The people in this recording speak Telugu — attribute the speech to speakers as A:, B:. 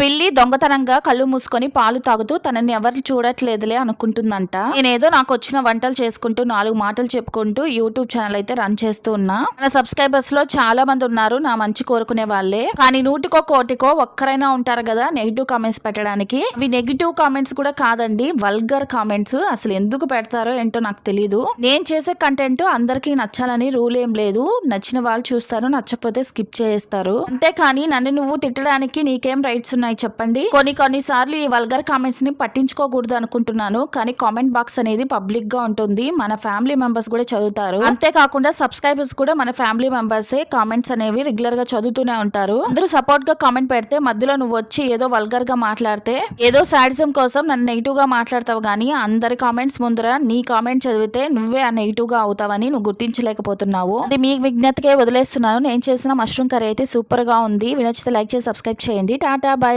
A: పిల్లి దొంగతనంగా కళ్ళు మూసుకొని పాలు తాగుతూ తనని ఎవరు చూడట్లేదులే అనుకుంటుందంట. నేనేదో నాకు వచ్చిన వంటలు చేసుకుంటూ నాలుగు మాటలు చెప్పుకుంటూ యూట్యూబ్ ఛానల్ అయితే రన్ చేస్తూ ఉన్నా. మన సబ్స్క్రైబర్స్లో చాలా మంది ఉన్నారు నా మంచి కోరుకునే వాళ్ళే. కానీ నూటికో కోటికో ఒక్కరైనా ఉంటారు కదా నెగిటివ్ కామెంట్స్ పెట్టడానికి. అవి నెగిటివ్ కామెంట్స్ కూడా కాదండి వల్గర్ కామెంట్స్. అసలు ఎందుకు పెడతారో ఏంటో నాకు తెలియదు నేను చేసే కంటెంట్ అందరికీ నచ్చాలని రూల్ ఏం లేదు. నచ్చిన వాళ్ళు చూస్తారు నచ్చకపోతే స్కిప్ చేస్తారు అంతేకాని నన్ను నువ్వు తిట్టడానికి నీకేం రైట్స్ ఉన్నాయి? చెప్పండి. కొన్ని కొన్నిసార్లు ఈ వల్గర్ కామెంట్స్ని పట్టించుకోకూడదు అనుకుంటున్నాను. కానీ కామెంట్ బాక్స్ అనేది పబ్లిక్గా ఉంటుంది. మన ఫ్యామిలీ మెంబర్స్ కూడా చదువుతారు. అంతేకాకుండా సబ్స్క్రైబర్స్ కూడా మన ఫ్యామిలీ మెంబర్స్ కామెంట్స్ అనేవి రెగ్యులర్గా చదువుతూనే ఉంటారు. అందరూ సపోర్ట్గా కామెంట్ పెడితే మధ్యలో నువ్వు వచ్చి ఏదో వల్గర్గా మాట్లాడితే ఏదో సాడిజం కోసం నన్ను నెగిటివ్గా మాట్లాడతావు కానీ అందరి కామెంట్స్ ముందర నీ కామెంట్ చదివితే నువ్వే ఆ నెగిటివ్గా అవుతావని నువ్వు గుర్తించలేకపోతున్నావు. అది మీ విజ్ఞతకే వదిలేస్తున్నాను. నేను చేసిన మష్రూమ్ కర్రీ అయితే సూపర్గా ఉంది. వినచిత లైక్ చేసి సబ్స్క్రైబ్ చేయండి. Tata bye.